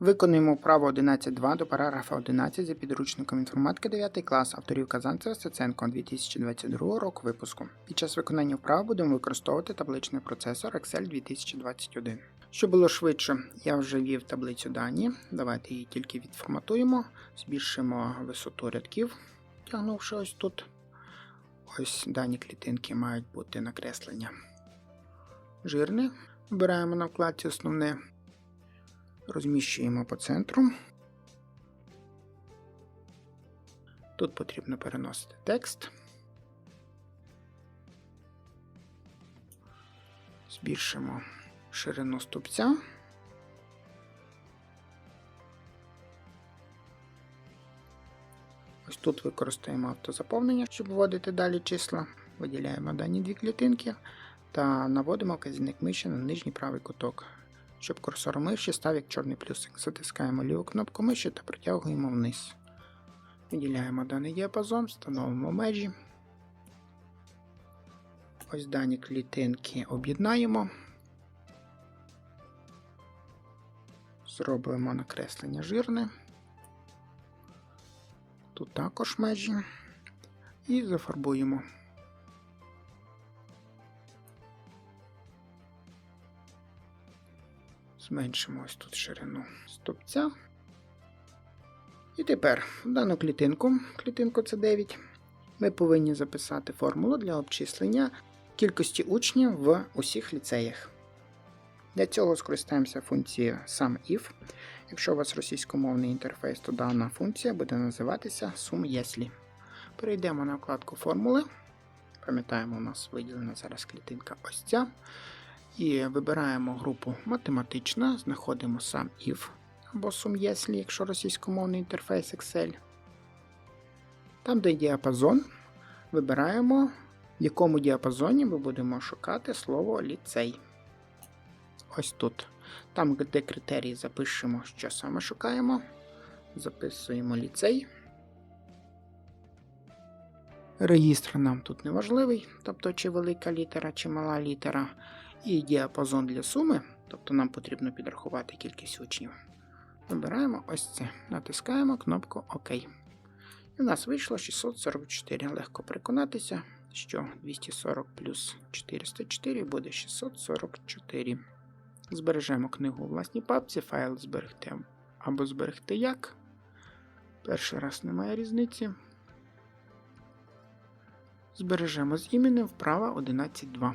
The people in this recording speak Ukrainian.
Виконуємо вправу 11.2 до параграфа 11 за підручником інформатики 9 клас авторів Казанцева Стеценко 2022 року випуску. Під час виконання вправ будемо використовувати табличний процесор Excel 2021. Щоб було швидше, я вже ввів таблицю дані. Давайте її тільки відформатуємо, збільшимо висоту рядків, тягнувши ось тут. Ось дані клітинки мають бути накреслення жирне. Вибираємо на вкладці основне. Розміщуємо по центру. Тут потрібно переносити текст. Збільшимо ширину стовпця. Ось тут використаємо автозаповнення, щоб вводити далі числа. Виділяємо дані дві клітинки та наводимо вказівник миші на нижній правий куток. Щоб курсор миші став як чорний плюсик. Затискаємо ліву кнопку миші та протягуємо вниз. Виділяємо даний діапазон, встановимо межі. Ось дані клітинки об'єднаємо. Зробимо накреслення жирне. Тут також межі. І зафарбуємо. Зменшимо ось тут ширину стопця. І тепер в дану клітинку, клітинку це 9, ми повинні записати формулу для обчислення кількості учнів в усіх ліцеях. Для цього скористаємося функцією SumIf. Якщо у вас російськомовний інтерфейс, то дана функція буде називатися SumYesli. Перейдемо на вкладку формули. Пам'ятаємо, у нас виділена зараз клітинка ось ця. І вибираємо групу математична, знаходимо сам if або SumYesli, якщо російськомовний інтерфейс Excel. Там, де діапазон, вибираємо, в якому діапазоні ми будемо шукати слово ліцей. Ось тут. Там, де критерії запишемо, що саме шукаємо. Записуємо ліцей. Регістр нам тут не важливий, тобто чи велика літера, чи мала літера. І діапазон для суми, тобто нам потрібно підрахувати кількість учнів. Вибираємо ось це, натискаємо кнопку ОК. І в нас вийшло 644. Легко переконатися, що 240 плюс 404 буде 644. Збережемо книгу у власній папці, файл зберегти або зберегти як. Перший раз немає різниці. Збережемо з іменем вправа 11.2.